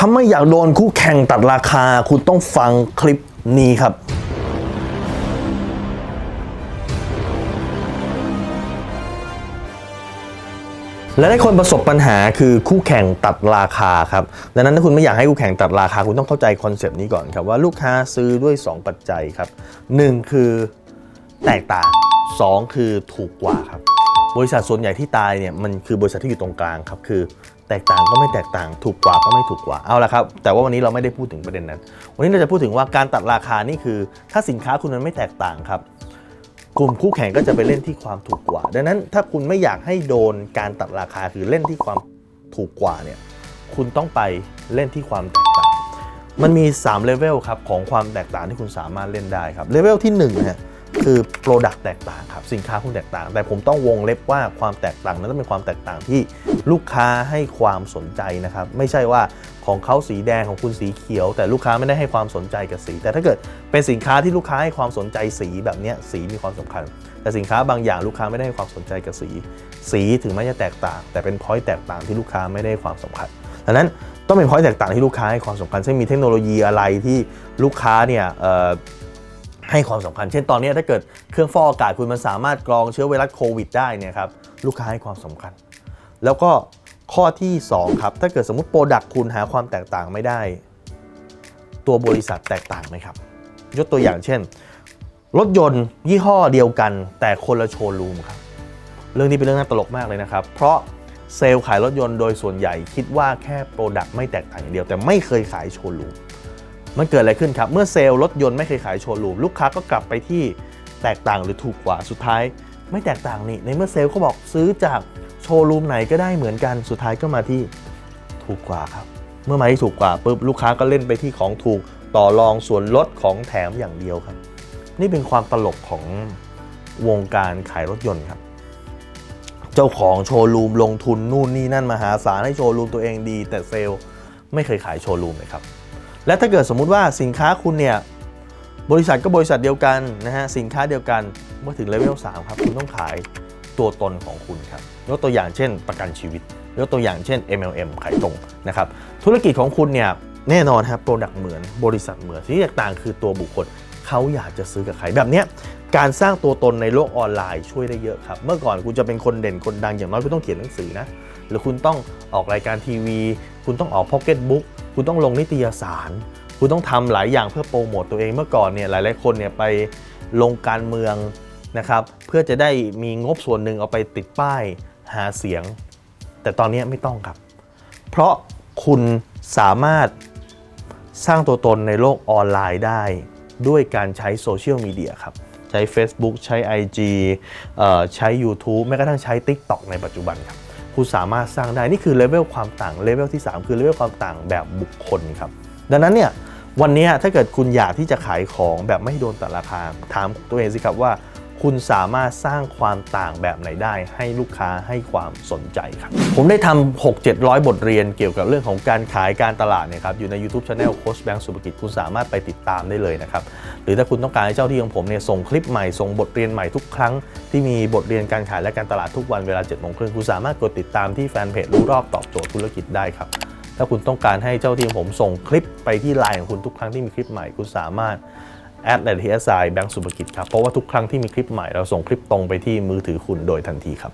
ถ้าไม่อยากโดนคู่แข่งตัดราคา คุณต้องฟังคลิปนี้ครับและได้คนประสบปัญหาคือคู่แข่งตัดราคาครับดังนั้นถ้าคุณไม่อยากให้คู่แข่งตัดราคา คุณต้องเข้าใจคอนเซปต์นี้ก่อนครับว่าลูกค้าซื้อด้วย 2 ปัจจัยครับ 1 คือแตกต่าง 2 คือถูกกว่าครับ บริษัทส่วนใหญ่ที่ตายเนี่ยมันคือบริษัทที่อยู่ตรงกลางครับคือ แตกต่างก็ไม่แตกต่าง ถูกกว่าก็ไม่ถูกกว่า เอาละครับ แต่ว่าวันนี้เราไม่ได้พูดถึงประเด็นนั้น วันนี้เราจะพูดถึงว่าการตัดราคานี่คือ ถ้าสินค้าคุณมันไม่แตกต่างครับ กลุ่มคู่แข่งก็จะไปเล่นที่ความถูกกว่า ดังนั้นถ้าคุณไม่อยากให้โดนการตัดราคาคือเล่นที่ความถูกกว่าเนี่ย คุณต้องไปเล่นที่ความแตกต่าง มันมี3เลเวลครับของความแตกต่างที่คุณสามารถเล่นได้ครับ เลเวลที่1เนี่ยคือ Product แตกต่างครับ สินค้าคุณแตกต่าง แต่ผมต้องวงเล็บว่าความแตกต่างนั้นต้องเป็นความแตกต่างที่ ลูกค้าให้ความสนใจนะครับ ไม่ใช่ว่าของเขาสีแดงของคุณสีเขียว แต่ลูกค้าไม่ได้ให้ความสนใจกับสี แต่ถ้าเกิดเป็นสินค้าที่ลูกค้าให้ความสนใจสีแบบนี้สีมีความสำคัญ แต่สินค้าบางอย่างลูกค้าไม่ได้ให้ความสนใจกับสี สีถึงแม้จะแตกต่าง แต่เป็นพอยต์แตกต่างที่ลูกค้าไม่ได้ความสำคัญดังนั้นต้องเป็นพอยต์แตกต่างที่ลูกค้าให้ความสำคัญเช่นมีเทคโนโลยีอะไรที่ลูกค้าเนี่ยให้ความสำคัญ เช่นตอนนี้ถ้าเกิดเครื่องฟอกอากาศคุณมันสามารถกรองเชื้อไวรัสโควิดได้เนี่ยครับลูกค้าให้ความสำคัญ แล้วก็ข้อที่ 2 ครับ ถ้าเกิดสมมติโปรดักคุณหาความแตกต่างไม่ได้ ตัวบริษัทแตกต่างไหมครับ ยกตัวอย่างเช่น รถยนต์ยี่ห้อเดียวกันแต่คนละโชว์รูมครับเรื่องนี้เป็นเรื่องน่าตลกมากเลยนะครับ เพราะเซลล์ขายรถยนต์โดยส่วนใหญ่คิดว่าแค่โปรดักต์ไม่แตกต่างอย่างเดียว แต่ไม่เคยขายโชว์รูมมันเกิดอะไรขึ้นครับ เมื่อเซลล์รถยนต์ไม่เคยขายโชว์รูมลูกค้าก็กลับไปที่แตกต่างหรือถูกกว่าสุดท้าย ไม่แตกต่างนี่ในเมื่อเซลล์เขาบอกซื้อจาก ชว์รูมไหนก็ได้เหมือนกันสุดท้ายก็มาที่ถูกกว่าครับ เมื่อมาที่ถูกกว่าปุ๊บลูกค้าก็เล่นไปที่ของถูกต่อรองส่วนลดของแถมอย่างเดียวครับ นี่เป็นความตลกของวงการขายรถยนต์ครับ เจ้าของโชว์รูมลงทุนนู่นนี่นั่นมหาศาลให้โชว์รูมตัวเองดี แต่เซลล์ไม่เคยขายโชว์รูมเลยครับ และถ้าเกิดสมมุติว่าสินค้าคุณเนี่ยบริษัทก็บริษัทเดียวกันนะฮะสินค้าเดียวกันเมื่อถึงเลเวล3ครับคุณต้องขาย ตัวตนของคุณครับยกตัวอย่างเช่น ประกันชีวิตยกตัวอย่างเช่น MLM ขายตรงนะครับธุรกิจของคุณเนี่ยแน่นอนครับโปรดักต์เหมือนบริษัทเหมือนที่แตกต่างคือตัวบุคคลเขาอยากจะซื้อกับใครแบบเนี้ยการสร้างตัวตนในโลกออนไลน์ช่วยได้เยอะครับ เมื่อก่อนคุณจะเป็นคนเด่นคนดังอย่างน้อยคุณต้องเขียนหนังสือนะหรือคุณต้องออกรายการทีวี คุณต้องออกพ็อกเก็ตบุ๊กคุณต้องลงนิตยสาร คุณต้องทำหลายอย่างเพื่อโปรโมตตัวเองเมื่อก่อนเนี่ยหลายๆคนเนี่ยไปลงการเมือง นะครับ เพื่อจะได้มีงบส่วนหนึ่งเอาไปติดป้ายหาเสียง แต่ตอนนี้ไม่ต้องครับ เพราะคุณสามารถสร้างตัวตนในโลกออนไลน์ได้ด้วยการใช้โซเชียลมีเดียครับ ใช้ Facebook ใช้ IG เอ่อใช้ YouTube แม้กระทั่งใช้ TikTok ในปัจจุบันครับ คุณสามารถสร้างได้ นี่คือเลเวลความต่างเลเวลที่ 3 คือเลเวลความต่างแบบบุคคลครับ ดังนั้นเนี่ยวันนี้ถ้าเกิดคุณอยากที่จะขายของแบบไม่โดนตัดราคา ถามตัวเองสิครับว่า คุณสามารถสร้างความต่างแบบไหนได้ ให้ลูกค้าให้ความสนใจครับ ผมได้ทำ6 700 บทเรียนเกี่ยวกับเรื่องของการขายการตลาดเนี่ยครับอยู่ใน YouTube Channel โค้ชแบงค์สุภกิจคุณสามารถไปติดตามได้เลยนะครับ หรือถ้าคุณต้องการให้เจ้าที่ของผมเนี่ยส่งคลิปใหม่ ส่งบทเรียนใหม่ทุกครั้ง ที่มีบทเรียนการขายและการตลาดทุกวันเวลา7โมงครึ่งคุณสามารถกดติดตามที่แฟนเพจรู้รอบตอบโจทย์ธุรกิจได้ครับถ้าคุณต้องการให้เจ้าที่ของผมส่งคลิปไปที่ไลน์ของคุณทุกครั้งที่มีคลิปใหม่คุณสามารถ แอดในทีเอสไอแบงก์สุภกิจครับ เพราะว่าทุกครั้งที่มีคลิปใหม่เราส่งคลิปตรงไปที่มือถือคุณโดยทันทีครับ